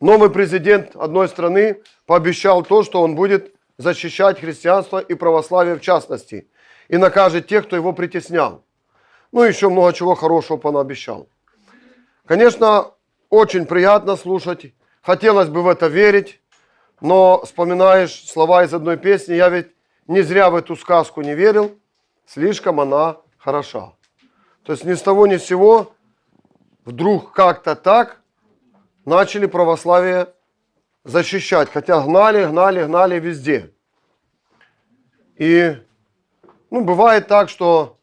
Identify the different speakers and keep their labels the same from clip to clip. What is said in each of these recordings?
Speaker 1: новый президент одной страны пообещал то, что он будет защищать христианство и православие в частности, и накажет тех, кто его притеснял. Ну, еще много чего хорошего понаобещал. Конечно, очень приятно слушать, хотелось бы в это верить, но вспоминаешь слова из одной песни, я ведь не зря в эту сказку не верил, слишком она хороша. То есть ни с того ни с сего вдруг как-то так начали православие защищать, хотя гнали, гнали, гнали везде. И ну, бывает так, что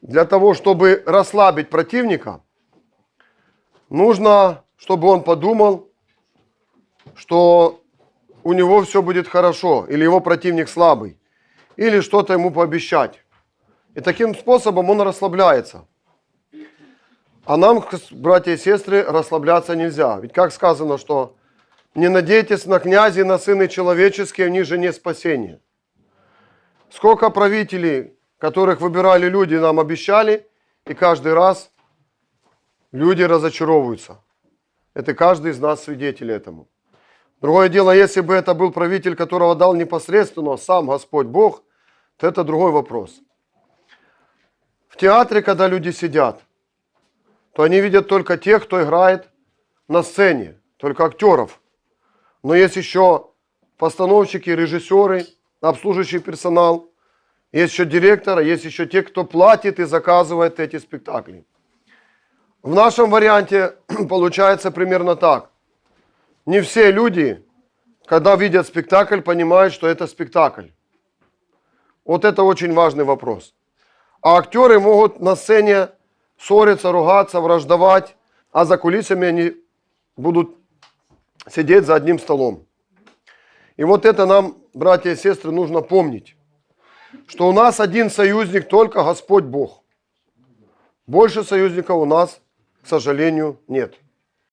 Speaker 1: для того, чтобы расслабить противника, нужно, чтобы он подумал, что у него все будет хорошо, или его противник слабый, или что-то ему пообещать. И таким способом он расслабляется. А нам, братья и сестры, расслабляться нельзя. Ведь как сказано, что не надейтесь на князи, на сыны человеческие, они же не спасение. Сколько правителей, которых выбирали люди, нам обещали, и каждый раз люди разочаровываются. Это каждый из нас свидетель этому. Другое дело, если бы это был правитель, которого дал непосредственно сам Господь Бог, то это другой вопрос. В театре, когда люди сидят, то они видят только тех, кто играет на сцене, только актеров. Но есть еще постановщики, режиссеры, обслуживающий персонал, есть еще директор, а есть еще те, кто платит и заказывает эти спектакли. В нашем варианте получается примерно так. Не все люди, когда видят спектакль, понимают, что это спектакль. Вот это очень важный вопрос. А актеры могут на сцене ссориться, ругаться, враждовать, а за кулисами они будут сидеть за одним столом. И вот это нам, братья и сестры, нужно помнить, что у нас один союзник только Господь Бог. Больше союзников у нас, к сожалению, нет.